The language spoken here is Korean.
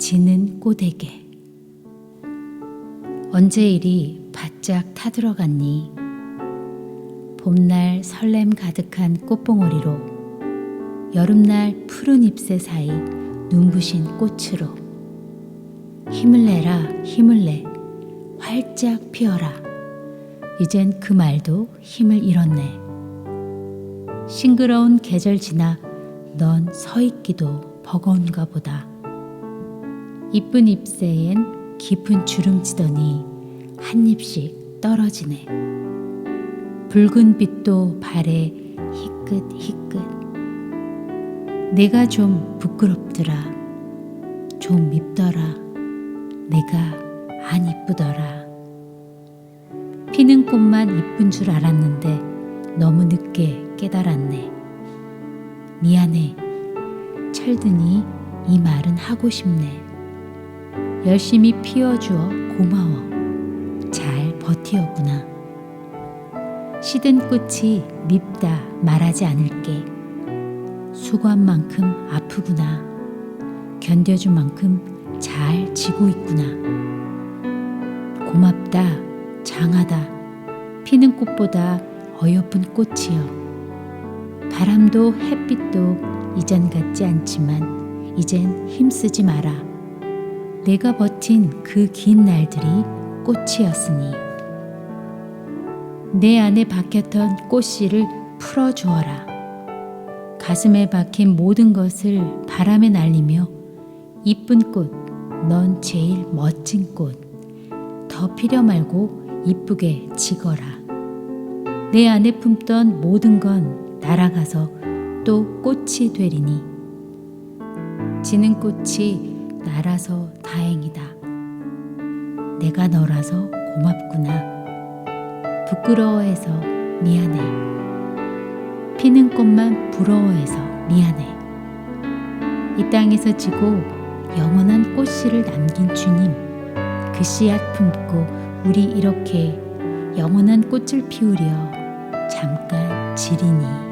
지는 꽃에게. 언제 이리 바짝 타들어갔니? 봄날 설렘 가득한 꽃봉오리로 여름날 푸른 잎새 사이 눈부신 꽃으로. 힘을 내라 힘을 내. 활짝 피어라. 이젠 그 말도 힘을 잃었네. 싱그러운 계절 지나 넌 서 있기도 버거운가 보다 이쁜 잎새엔 깊은 주름지더니 한 입씩 떨어지네. 붉은 빛도 발에 희끗희끗. 내가 좀 부끄럽더라. 좀 밉더라. 내가 안 이쁘더라. 피는 꽃만 이쁜 줄 알았는데 너무 늦게 깨달았네. 미안해. 철드니 이 말은 하고 싶네 열심히 피워주어 고마워. 잘 버티었구나. 시든 꽃이 밉다 말하지 않을게. 수고한 만큼 아프구나. 견뎌준 만큼 잘 지고 있구나. 고맙다 장하다. 피는 꽃보다 어여쁜 꽃이여. 바람도 햇빛도 이전 같지 않지만 이젠 힘쓰지 마라 내가 버틴 그 긴 날들이 꽃이었으니 내 안에 박혔던 꽃씨를 풀어 주어라. 가슴에 박힌 모든 것을 바람에 날리며 이쁜 꽃, 넌 제일 멋진 꽃. 더 피려 말고 이쁘게 지거라. 내 안에 품던 모든 건 날아가서 또 꽃이 되리니 지는 꽃이 나라서 다행이다. 내가 너라서 고맙구나. 부끄러워해서 미안해. 피는 꽃만 부러워해서 미안해. 이 땅에서 지고 영원한 꽃씨를 남긴 주님, 그 씨앗 품고 우리 이렇게 영원한 꽃을 피우려 잠깐 지리니.